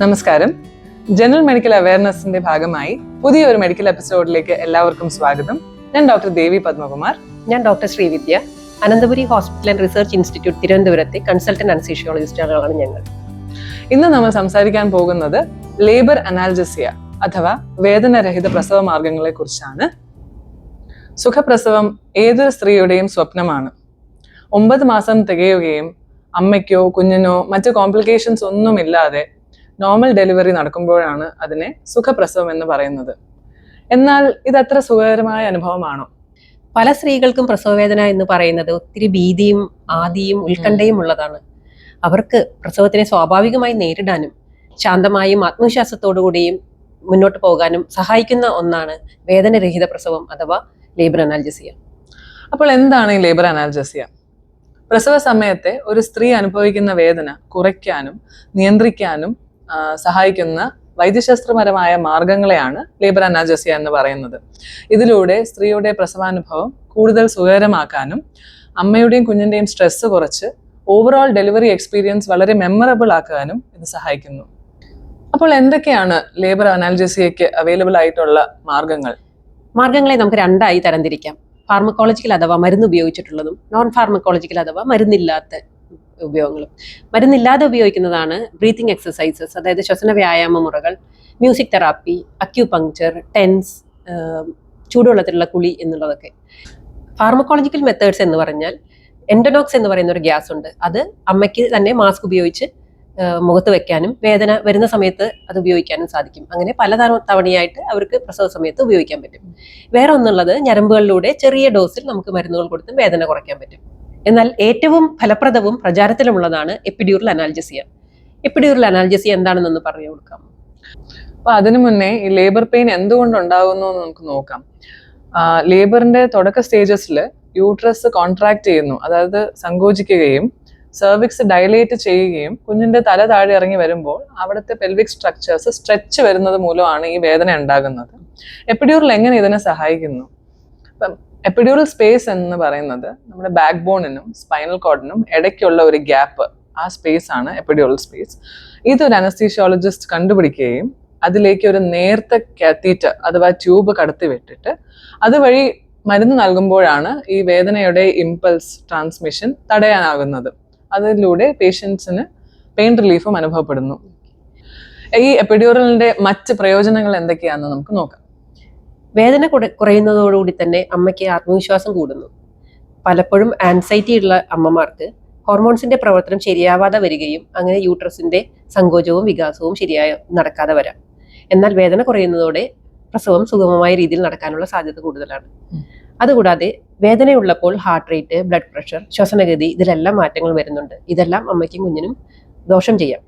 നമസ്കാരം. General medical അവയർനെസിന്റെ ഭാഗമായി പുതിയൊരു മെഡിക്കൽ എപ്പിസോഡിലേക്ക് എല്ലാവർക്കും സ്വാഗതം. ഞാൻ ഡോക്ടർ ദേവി പത്മകുമാർ. ഞാൻ doctor Srividya. Ananthapuri hospital and research institute തിരുവനന്തപുരത്തെ കൺസൾട്ടന്റ് അനസ്തീഷ്യോളജിസ്റ്റുകളാണ് ഞങ്ങൾ. ഇന്ന് നമ്മൾ സംസാരിക്കാൻ പോകുന്നത് ലേബർ അനാൽജസിയ അഥവാ വേദനരഹിത പ്രസവ മാർഗങ്ങളെ കുറിച്ചാണ്. സുഖപ്രസവം ഏതൊരു സ്ത്രീയുടെയും സ്വപ്നമാണ്. ഒമ്പത് മാസം തികയുകയും അമ്മയ്ക്കോ കുഞ്ഞിനോ മറ്റ് കോംപ്ലിക്കേഷൻസ് ഒന്നുമില്ലാതെ നോർമൽ ഡെലിവറി നടക്കുമ്പോഴാണ് അതിനെ സുഖപ്രസവം എന്ന് പറയുന്നത്. എന്നാൽ ഇത് അത്ര സുഖകരമായ അനുഭവമാണോ? പല സ്ത്രീകൾക്കും പ്രസവവേദന എന്ന് പറയുന്നത് ഒത്തിരി ഭീതിയും ആദിയും ഉത്കണ്ഠയും ഉള്ളതാണ്. അവർക്ക് പ്രസവത്തിനെ സ്വാഭാവികമായി നേരിടാനും ശാന്തമായും ആത്മവിശ്വാസത്തോടു കൂടിയും മുന്നോട്ട് പോകാനും സഹായിക്കുന്ന ഒന്നാണ് വേദനരഹിത പ്രസവം അഥവാ ലേബർ അനാൽജസിയ അപ്പോൾ എന്താണ് ഈ ലേബർ അനാൽജസിയ പ്രസവ സമയത്തെ ഒരു സ്ത്രീ അനുഭവിക്കുന്ന വേദന കുറയ്ക്കാനും നിയന്ത്രിക്കാനും സഹായിക്കുന്ന വൈദ്യശാസ്ത്രപരമായ മാർഗങ്ങളെയാണ് ലേബർ അനാജസിയ എന്ന് പറയുന്നത്. ഇതിലൂടെ സ്ത്രീയുടെ പ്രസവാനുഭവം കൂടുതൽ സുഖകരമാക്കാനും അമ്മയുടെയും കുഞ്ഞിന്റെയും സ്ട്രെസ് കുറച്ച് ഓവറോൾ ഡെലിവറി എക്സ്പീരിയൻസ് വളരെ മെമ്മറബിൾ ആക്കാനും ഇത് സഹായിക്കുന്നു. അപ്പോൾ എന്തൊക്കെയാണ് ലേബർ അനാൽജസിയയ്ക്ക് അവൈലബിൾ ആയിട്ടുള്ള മാർഗങ്ങൾ? മാർഗങ്ങളെ നമുക്ക് രണ്ടായി തരംതിരിക്കാം. ഫാർമക്കോളജിക്കൽ അഥവാ മരുന്ന് ഉപയോഗിച്ചിട്ടുള്ളതും നോൺ ഫാർമക്കോളജിക്കൽ അഥവാ മരുന്നില്ലാത്ത ഉപയോഗങ്ങളും. മരുന്നില്ലാതെ ഉപയോഗിക്കുന്നതാണ് ബ്രീത്തിങ് എക്സസൈസസ് അതായത് ശ്വസന വ്യായാമ മുറകൾ മ്യൂസിക് തെറാപ്പി അക്യൂപങ്ക്ചർ ടെൻസ് ചൂടുവെള്ളത്തിലുള്ള കുളി എന്നുള്ളതൊക്കെ. ഫാർമക്കോളജിക്കൽ മെത്തേഡ്സ് എന്ന് പറഞ്ഞാൽ എൻഡനോക്സ് എന്ന് പറയുന്ന ഒരു ഗ്യാസ് ഉണ്ട്. അത് അമ്മയ്ക്ക് തന്നെ മാസ്ക് ഉപയോഗിച്ച് മുഖത്ത് വെക്കാനും വേദന വരുന്ന സമയത്ത് അത് ഉപയോഗിക്കാനും സാധിക്കും. അങ്ങനെ പല തവണ- തവണയായിട്ട് അവർക്ക് പ്രസവ സമയത്ത് ഉപയോഗിക്കാൻ പറ്റും. വേറെ ഒന്നുള്ളത് ഞരമ്പുകളിലൂടെ ചെറിയ ഡോസിൽ നമുക്ക് മരുന്നുകൾ കൊടുത്ത് വേദന കുറയ്ക്കാൻ പറ്റും. എന്നാൽ ഏറ്റവും ഫലപ്രദവും പ്രചാരത്തിലുമുള്ളതാണ് എപ്പിഡ്യൂറൽ അനാൽജസിയ. എപ്പിഡ്യൂറൽ അനാൽജസിയ എന്താണെന്നൊന്ന് പറഞ്ഞു കൊടുക്കാം. അപ്പൊ അതിനു മുന്നേ ഈ ലേബർ പെയിൻ എന്തുകൊണ്ട് ഉണ്ടാകുന്നു എന്ന് നമുക്ക് നോക്കാം. ലേബറിന്റെ തുടക്ക സ്റ്റേജസിൽ യൂട്രസ് കോൺട്രാക്ട് ചെയ്യുന്നു അതായത് സങ്കോചിക്കുകയും സെർവിക്സ് ഡയലേറ്റ് ചെയ്യുകയും കുഞ്ഞിന്റെ തല താഴെ ഇറങ്ങി വരുമ്പോൾ അവിടുത്തെ പെൽവിക് സ്ട്രക്ചേഴ്സ് സ്ട്രെച്ച് വരുന്നത് മൂലമാണ് ഈ വേദന ഉണ്ടാകുന്നത്. എപ്പിഡ്യൂറിൽ എങ്ങനെ ഇതിനെ സഹായിക്കുന്നു? ഇപ്പം എപ്പിഡ്യൂറൽ സ്പേസ് എന്ന് പറയുന്നത് നമ്മുടെ ബാക്ക് ബോണിനും സ്പൈനൽ കോഡിനും ഇടയ്ക്കുള്ള ഒരു ഗ്യാപ്പ് ആ സ്പേസ് ആണ് എപ്പിഡ്യൂറൽ സ്പേസ് ഇതൊരു അനസ്തീഷ്യോളജിസ്റ്റ് കണ്ടുപിടിക്കുകയും അതിലേക്ക് ഒരു നേർത്ത കാത്തീറ്റർ അഥവാ ട്യൂബ് കടത്തി വിട്ടിട്ട് അതുവഴി മരുന്ന് നൽകുമ്പോഴാണ് ഈ വേദനയുടെ ഇമ്പൾസ് ട്രാൻസ്മിഷൻ തടയാനാകുന്നത്. അതിലൂടെ പേഷ്യൻസിന് പെയിൻ റിലീഫും അനുഭവപ്പെടുന്നു. ഈ എപ്പിഡ്യൂറലിന്റെ മറ്റ് പ്രയോജനങ്ങൾ എന്തൊക്കെയാണെന്ന് നമുക്ക് നോക്കാം. വേദന കുറ- കുറയുന്നതോടുകൂടി തന്നെ അമ്മയ്ക്ക് ആത്മവിശ്വാസം കൂടുന്നു. പലപ്പോഴും ആൻസൈറ്റി ഉള്ള അമ്മമാർക്ക് ഹോർമോൺസിന്റെ പ്രവർത്തനം ശരിയാവാതെ വരികയും അങ്ങനെ യൂട്രസിന്റെ സങ്കോചവും വികാസവും ശരിയായി നടക്കാതെ വരാം. എന്നാൽ വേദന കുറയുന്നതോടെ പ്രസവം സുഗമമായ രീതിയിൽ നടക്കാനുള്ള സാധ്യത കൂടുതലാണ്. അതുകൂടാതെ വേദനയുള്ളപ്പോൾ ഹാർട്ട് റേറ്റ് ബ്ലഡ് പ്രഷർ ശ്വസനഗതി ഇതിലെല്ലാം മാറ്റങ്ങൾ വരുന്നുണ്ട്. ഇതെല്ലാം അമ്മയ്ക്കും കുഞ്ഞിനും ദോഷം ചെയ്യാം.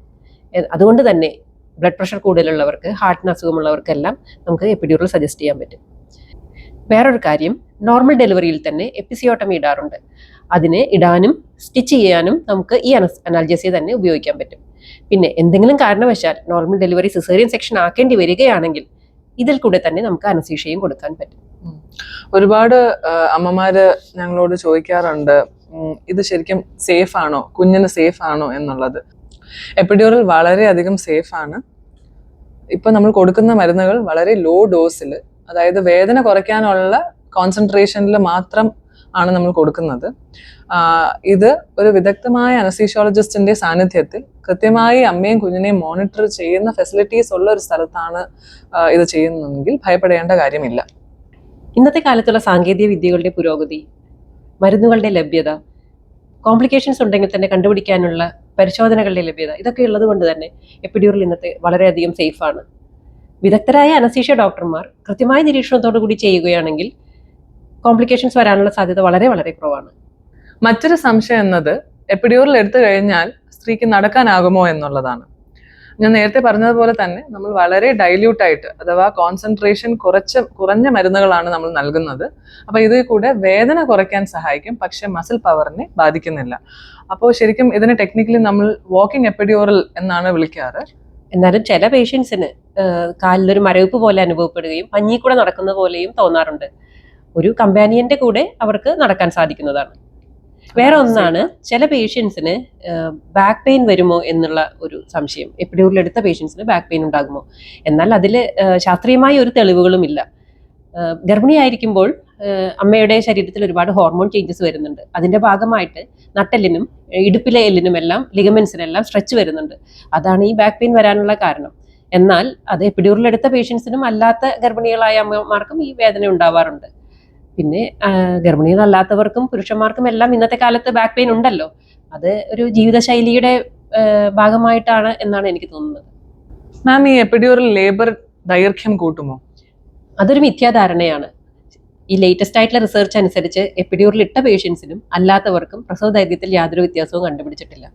അതുകൊണ്ട് തന്നെ ബ്ലഡ് പ്രഷർ കൂടുതലുള്ളവർക്ക് ഹാർട്ടിന് അസുഖമുള്ളവർക്കെല്ലാം നമുക്ക് എപ്പിഡ്യൂറൽ സജസ്റ്റ് ചെയ്യാൻ പറ്റും. വേറൊരു കാര്യം നോർമൽ ഡെലിവറിയിൽ തന്നെ എപ്പിസിയോട്ടമി ഇടാറുണ്ട്. അതിനെ ഇടാനും സ്റ്റിച്ച് ചെയ്യാനും നമുക്ക് ഈ അനാൽജസിയ തന്നെ ഉപയോഗിക്കാൻ പറ്റും. പിന്നെ എന്തെങ്കിലും കാരണവശാൽ നോർമൽ ഡെലിവറി സിസേറിയൻ സെക്ഷൻ ആക്കേണ്ടി വരികയാണെങ്കിൽ ഇതിൽ കൂടെ തന്നെ നമുക്ക് അനസീഷയും കൊടുക്കാൻ പറ്റും. ഒരുപാട് അമ്മമാര് ഞങ്ങളോട് ചോദിക്കാറുണ്ട് ഇത് ശരിക്കും സേഫ് ആണോ? കുഞ്ഞിന് സേഫ് ആണോ എന്നുള്ളത്? എപ്പിഡ്യൂറൽ വളരെയധികം സേഫ് ആണ്. ഇപ്പൊ നമ്മൾ കൊടുക്കുന്ന മരുന്നുകൾ വളരെ ലോ ഡോസിൽ അതായത് വേദന കുറയ്ക്കാനുള്ള കോൺസെൻട്രേഷനിൽ മാത്രം ആണ് നമ്മൾ കൊടുക്കുന്നത്. ഇത് ഒരു വിദഗ്ധമായ അനസീഷ്യോളജിസ്റ്റിന്റെ സാന്നിധ്യത്തിൽ കൃത്യമായി അമ്മയും കുഞ്ഞിനെയും മോണിറ്റർ ചെയ്യുന്ന ഫെസിലിറ്റീസ് ഉള്ള ഒരു സ്ഥലത്താണ് ഇത് ചെയ്യുന്നതെങ്കിൽ ഭയപ്പെടേണ്ട കാര്യമില്ല. ഇന്നത്തെ കാലത്തുള്ള സാങ്കേതിക വിദ്യകളുടെ പുരോഗതി മരുന്നുകളുടെ ലഭ്യത കോംപ്ലിക്കേഷൻസ് ഉണ്ടെങ്കിൽ തന്നെ കണ്ടുപിടിക്കാനുള്ള പരിശോധനകളുടെ ലഭ്യത. ഇതൊക്കെ ഉള്ളത് കൊണ്ട് തന്നെ എപ്പിഡ്യൂറിൽ ഇന്നത്തെ വളരെയധികം സേഫാണ് വിദഗ്ധരായ അനസീഷ്യ ഡോക്ടർമാർ കൃത്യമായ നിരീക്ഷണത്തോടു കൂടി ചെയ്യുകയാണെങ്കിൽ കോംപ്ലിക്കേഷൻസ് വരാനുള്ള സാധ്യത വളരെ വളരെ കുറവാണ്. മറ്റൊരു സംശയം എന്നത് എപ്പിഡ്യൂറിൽ എടുത്തു കഴിഞ്ഞാൽ സ്ത്രീക്ക് നടക്കാനാകുമോ എന്നുള്ളതാണ്. ഞാൻ നേരത്തെ പറഞ്ഞതുപോലെ തന്നെ നമ്മൾ വളരെ ഡൈല്യൂട്ട് ആയിട്ട് അഥവാ കോൺസെൻട്രേഷൻ കുറച്ച് കുറഞ്ഞ മരുന്നുകളാണ് നമ്മൾ നൽകുന്നത്. അപ്പോൾ ഇതിൽ കൂടെ വേദന കുറയ്ക്കാൻ സഹായിക്കും പക്ഷെ മസിൽ പവറിനെ ബാധിക്കുന്നില്ല. അപ്പോൾ ശരിക്കും ഇതിനെ ടെക്നിക്കലി നമ്മൾ വാക്കിംഗ് എപ്പഡിയോറൽ എന്നാണ് വിളിക്കാറ്. എന്നാലും ചില പേഷ്യൻസിന് കാലിലൊരു മരവിപ്പ് പോലെ അനുഭവപ്പെടുകയും പഞ്ഞി കൂടെ നടക്കുന്ന പോലെയും തോന്നാറുണ്ട്. ഒരു കമ്പാനിയന്റെ കൂടെ അവർക്ക് നടക്കാൻ സാധിക്കുന്നതാണ്. വേറെ ഒന്നാണ് ചില പേഷ്യൻസിന് ബാക്ക് പെയിൻ വരുമോ എന്നുള്ള ഒരു സംശയം. എപ്പിഡ്യൂറിൽ എടുത്ത പേഷ്യൻസിന് ബാക്ക് പെയിൻ ഉണ്ടാകുമോ? എന്നാൽ അതിൽ ശാസ്ത്രീയമായ ഒരു തെളിവുകളും ഇല്ല ഗർഭിണിയായിരിക്കുമ്പോൾ അമ്മയുടെ ശരീരത്തിൽ ഒരുപാട് ഹോർമോൺ ചേഞ്ചസ് വരുന്നുണ്ട്. അതിന്റെ ഭാഗമായിട്ട് നട്ടെല്ലിനും ഇടുപ്പിലെ എല്ലിനും എല്ലാം ലിഗമെൻസിനെല്ലാം സ്ട്രെച്ച് വരുന്നുണ്ട്. അതാണ് ഈ ബാക്ക് പെയിൻ വരാനുള്ള കാരണം. എന്നാൽ അത് എടുത്ത പേഷ്യൻസിനും അല്ലാത്ത ഗർഭിണികളായ അമ്മമാർക്കും ഈ വേദന ഉണ്ടാവാറുണ്ട്. പിന്നെ ഗർഭിണികളല്ലാത്തവർക്കും പുരുഷന്മാർക്കും എല്ലാം ഇന്നത്തെ കാലത്ത് ബാക്ക് പെയിൻ ഉണ്ടല്ലോ. അത് ഒരു ജീവിതശൈലിയുടെ ഭാഗമായിട്ടാണ് എന്നാണ് എനിക്ക് തോന്നുന്നത്. മാം ഈ എപ്പിഡ്യൂറൽ ലേബർ ദൈർഘ്യം കൂട്ടുമോ? അതൊരു മിഥ്യാധാരണയാണ്. ഈ ലേറ്റസ്റ്റ് ആയിട്ടുള്ള റിസർച്ച് അനുസരിച്ച് എപ്പിഡ്യൂറിൽ ഇട്ട പേഷ്യൻസിനും അല്ലാത്തവർക്കും പ്രസവ ദൈർഘ്യത്തിൽ യാതൊരു വ്യത്യാസവും കണ്ടുപിടിച്ചിട്ടില്ല.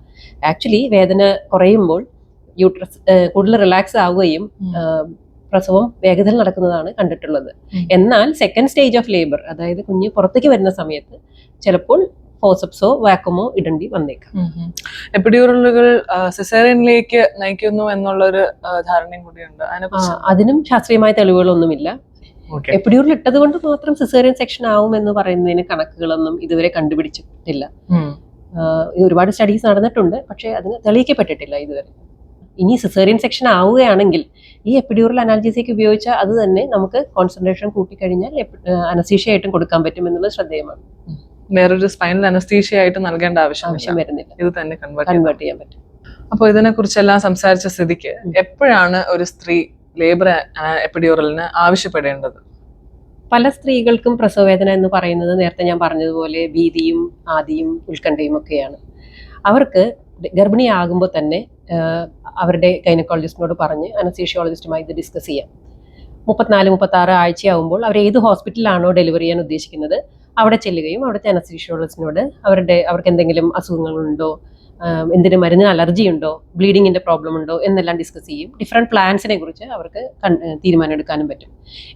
ആക്ച്വലി വേദന കുറയുമ്പോൾ യൂട്രസ് കൂടുതൽ റിലാക്സ് ആവുകയും പ്രസവം വേഗത്തിൽ നടക്കുന്നതാണ് കണ്ടിട്ടുള്ളത്. എന്നാൽ സെക്കൻഡ് സ്റ്റേജ് ഓഫ് ലേബർ അതായത് കുഞ്ഞ് പുറത്തേക്ക് വരുന്ന സമയത്ത് ചിലപ്പോൾ ഫോസപ്സോ വാക്കുമോ ഇടേണ്ടി വന്നേക്കാം. എപ്പിഡ്യൂറലുകൾ സിസേറിയനിലേക്ക് നയിക്കുന്നു എന്നുള്ളൊരു ധാരണയും കൂടിയുണ്ട്. അതിനും ശാസ്ത്രീയമായ തെളിവുകളൊന്നുമില്ല. എപ്പിഡ്യൂറിൽ ഇട്ടത് കൊണ്ട് മാത്രം സിസേറിയൻ സെക്ഷൻ ആവും എന്ന് പറയുന്നതിന് കണക്കുകളൊന്നും ഇതുവരെ കണ്ടുപിടിച്ചിട്ടില്ല. ഒരുപാട് സ്റ്റഡീസ് നടന്നിട്ടുണ്ട് പക്ഷേ അതിന് തെളിയിക്കപ്പെട്ടിട്ടില്ല ഇതുവരെ. ഇനി സിസേറിയൻ സെക്ഷൻ ആവുകയാണെങ്കിൽ ഈ എപ്പിഡ്യൂറൽ അനാൽജീസിക്ക് ഉപയോഗിച്ചാൽ അത് തന്നെ നമുക്ക് കോൺസെൻട്രേഷൻ കൂട്ടിക്കഴിഞ്ഞാൽ അനസീഷ്യ ആയിട്ടും കൊടുക്കാൻ പറ്റും എന്നുള്ളത് ശ്രദ്ധേയമാണ്. വേറൊരു സ്പൈനൽ അനസ്തീഷ്യ ആയിട്ട് നൽകേണ്ട ആവശ്യം വരുന്നില്ല. ഇത് തന്നെ കൺവേർട്ട് ചെയ്യാൻ പറ്റും. അപ്പോൾ ഇതിനെ കുറിച്ചെല്ലാം സംസാരിച്ച സ്ഥിതിക്ക് എപ്പോഴാണ് ഒരു സ്ത്രീ ലേബർ എപ്പിഡ്യൂറലിന് ആവശ്യപ്പെടേണ്ടത്? പല സ്ത്രീകൾക്കും പ്രസവവേദന എന്ന് പറയുന്നത് നേരത്തെ ഞാൻ പറഞ്ഞതുപോലെ ഭീതിയും ആദിയും ഉത്കണ്ഠയും ഒക്കെയാണ്. അവർക്ക് ഗർഭിണിയാകുമ്പോൾ തന്നെ അവരുടെ ഗൈനക്കോളജിസ്റ്റിനോട് പറഞ്ഞ് അനസീഷ്യോളജിസ്റ്റുമായി ഇത് ഡിസ്കസ് ചെയ്യാം. മുപ്പത്തിനാല് മുപ്പത്തി ആറ് ആഴ്ചയാവുമ്പോൾ അവർ ഏത് ഹോസ്പിറ്റലിലാണോ ഡെലിവറി ചെയ്യാൻ ഉദ്ദേശിക്കുന്നത് അവിടെ ചെല്ലുകയും അവിടുത്തെ അനസീഷ്യോളജിസ്റ്റിനോട് അവരുടെ അവർക്ക് എന്തെങ്കിലും അസുഖങ്ങളുണ്ടോ എന്തിന് മരുന്നിന് അലർജി ഉണ്ടോ ബ്ലീഡിങ്ങിന്റെ പ്രോബ്ലം ഉണ്ടോ എന്നെല്ലാം ഡിസ്കസ് ചെയ്യും. ഡിഫറെന്റ് പ്ലാൻസിനെ കുറിച്ച് അവർക്ക് തീരുമാനം എടുക്കാനും പറ്റും.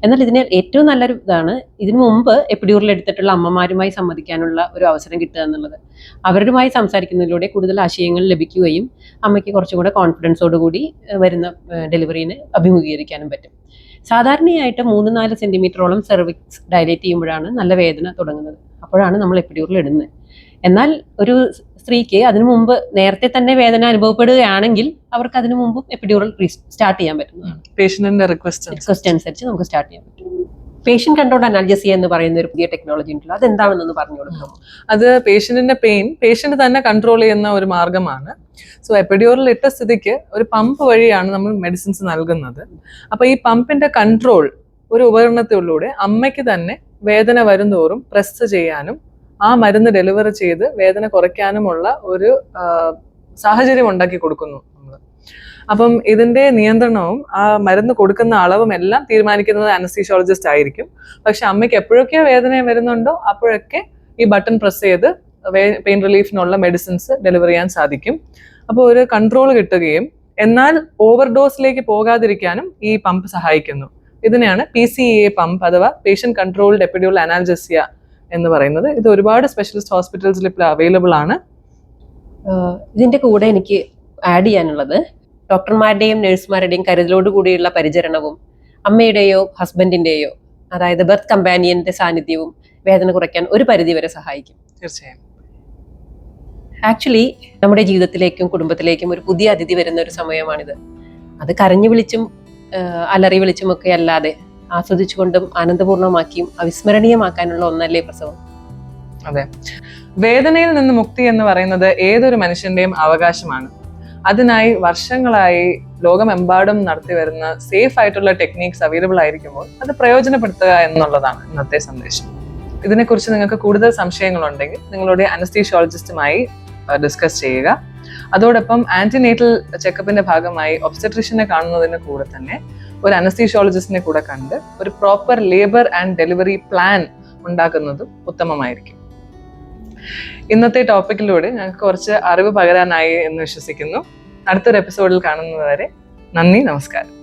എന്നാൽ ഇതിന് ഏറ്റവും നല്ലൊരു ഇതാണ് ഇതിനു മുമ്പ് എപ്പിഡ്യൂറിൽ എടുത്തിട്ടുള്ള അമ്മമാരുമായി സംവദിക്കാനുള്ള ഒരു അവസരം കിട്ടുക എന്നുള്ളത്. അവരുമായി സംസാരിക്കുന്നതിലൂടെ കൂടുതൽ ആശയങ്ങൾ ലഭിക്കുകയും അമ്മയ്ക്ക് കുറച്ചും കൂടെ കോൺഫിഡൻസോടുകൂടി കൂടി വരുന്ന ഡെലിവറീനെ അഭിമുഖീകരിക്കാനും പറ്റും. സാധാരണയായിട്ട് മൂന്ന് നാല് സെന്റിമീറ്ററോളം സെർവിക്സ് ഡയലേറ്റ് ചെയ്യുമ്പോഴാണ് നല്ല വേദന തുടങ്ങുന്നത്. അപ്പോഴാണ് നമ്മൾ എപ്പിഡ്യൂറിൽ ഇടുന്നത്. എന്നാൽ ഒരു സ്ത്രീക്ക് അതിനു മുമ്പ് നേരത്തെ തന്നെ വേദന അനുഭവപ്പെടുകയാണെങ്കിൽ അവർക്ക് അതിനു മുമ്പ് എപ്പിഡ്യൂറൽ സ്റ്റാർട്ട് ചെയ്യാൻ പറ്റുന്നതാണ്. പേഷ്യന്റിന്റെ റിക്വസ്റ്റ് റിക്വസ്റ്റ് അനുസരിച്ച്. നമുക്ക് സ്റ്റാർട്ട് ചെയ്യാൻ പറ്റും. പേഷ്യൻ കൺട്രോൾ അനാൽജസിയ എന്ന് പറയുന്ന ഒരു പുതിയ ടെക്നോളജി ഉണ്ടല്ലോ അതെന്താണെന്നൊന്ന് പറഞ്ഞു കൊടുക്കാം അത് പേഷ്യന്റിന്റെ പെയിൻ പേഷ്യന്റ് തന്നെ കൺട്രോൾ ചെയ്യുന്ന ഒരു മാർഗമാണ്. സോ എപ്പിഡ്യൂറിൽ ഇട്ട സ്ഥിതിക്ക് ഒരു പമ്പ് വഴിയാണ് നമ്മൾ മെഡിസിൻസ് നൽകുന്നത്. അപ്പൊ ഈ പമ്പിന്റെ കൺട്രോൾ ഒരു ഉപകരണത്തിലൂടെ അമ്മയ്ക്ക് തന്നെ വേദന വരുന്തോറും പ്രസ് ചെയ്യാനും ആ മരുന്ന് ഡെലിവറി ചെയ്ത് വേദന കുറയ്ക്കാനുമുള്ള ഒരു സാഹചര്യം ഉണ്ടാക്കി കൊടുക്കുന്നു നമ്മൾ അപ്പം ഇതിന്റെ നിയന്ത്രണവും ആ മരുന്ന് കൊടുക്കുന്ന അളവും എല്ലാം തീരുമാനിക്കുന്നത് അനസ്തീഷ്യോളജിസ്റ്റ് ആയിരിക്കും. പക്ഷെ അമ്മയ്ക്ക് എപ്പോഴൊക്കെ വേദന വരുന്നുണ്ടോ അപ്പോഴൊക്കെ ഈ ബട്ടൺ പ്രസ് ചെയ്ത് പെയിൻ റിലീഫിനുള്ള മെഡിസിൻസ് ഡെലിവർ ചെയ്യാൻ സാധിക്കും. അപ്പോൾ ഒരു കൺട്രോൾ കിട്ടുകയും എന്നാൽ ഓവർ ഡോസിലേക്ക് പോകാതിരിക്കാനും ഈ പമ്പ് സഹായിക്കുന്നു. ഇതിനെയാണ് പി സി എ പമ്പ് അഥവാ പേഷ്യൻ കൺട്രോൾഡ് എപ്പിഡ്യൂൾ അനാൽജസിയ എന്ന് പറയുന്നത്. ഇത് ഒരുപാട് സ്പെഷ്യലിസ്റ്റ് ഹോസ്പിറ്റൽസിൽ ഇപ്പോൾ അവൈലബിൾ ആണ്. ഇതിന്റെ ഇതിന്റെ കൂടെ എനിക്ക് ആഡ് ചെയ്യാനുള്ളത് ഡോക്ടർമാരുടെയും നഴ്സുമാരുടെയും കരുതലോട് കൂടിയുള്ള പരിചരണവും അമ്മയുടെയോ ഹസ്ബൻഡിന്റെയോ അതായത് ബർത്ത് കമ്പാനിയന്റെ സാന്നിധ്യവും വേദന കുറയ്ക്കാൻ ഒരു പരിധി വരെ സഹായിക്കും. തീർച്ചയായും. ആക്ച്വലി നമ്മുടെ ജീവിതത്തിലേക്കും കുടുംബത്തിലേക്കും ഒരു പുതിയ അതിഥി വരുന്ന ഒരു സമയമാണിത്. അത് കരഞ്ഞു വിളിച്ചും അലറി വിളിച്ചും ഒക്കെ അല്ലാതെ ആസ്വദിച്ചുകൊണ്ടും ആനന്ദപൂർണമാക്കിയും അവിസ്മരണീയമാക്കാനുള്ള ഒന്നല്ലേ പ്രസവം? അതെ. വേദനയിൽ നിന്ന് മുക്തി എന്ന് പറയുന്നത് ഏതൊരു മനുഷ്യന്റെയും അവകാശമാണ്. അതിനായി വർഷങ്ങളായി ലോകമെമ്പാടും നടത്തി വരുന്ന സേഫ് ആയിട്ടുള്ള ടെക്നീക്സ് അവൈലബിൾ ആയിരിക്കുമ്പോൾ അത് പ്രയോജനപ്പെടുത്തുക എന്നുള്ളതാണ് ഇന്നത്തെ സന്ദേശം. ഇതിനെക്കുറിച്ച് നിങ്ങൾക്ക് കൂടുതൽ സംശയങ്ങളുണ്ടെങ്കിൽ നിങ്ങളുടെ അനസ്തീഷ്യോളജിസ്റ്റുമായി ഡിസ്കസ് ചെയ്യുക. അതോടൊപ്പം ആന്റിനേറ്റൽ ചെക്കപ്പിന്റെ ഭാഗമായി ഒബ്സ്റ്റട്രിഷനെ കാണുന്നതിന് കൂടെ തന്നെ ഒരു അനസ്തീഷ്യോളജിസ്റ്റിനെ കൂടെ കണ്ട് ഒരു proper labour and delivery plan ഉണ്ടാക്കുന്നതും ഉത്തമമായിരിക്കും. ഇന്നത്തെ ടോപ്പിക്കിലൂടെ ഞങ്ങൾക്ക് കുറച്ച് അറിവ് പകരാനായി എന്ന് വിശ്വസിക്കുന്നു. അടുത്തൊരു എപ്പിസോഡിൽ കാണുന്നതുവരെ നന്ദി നമസ്കാരം.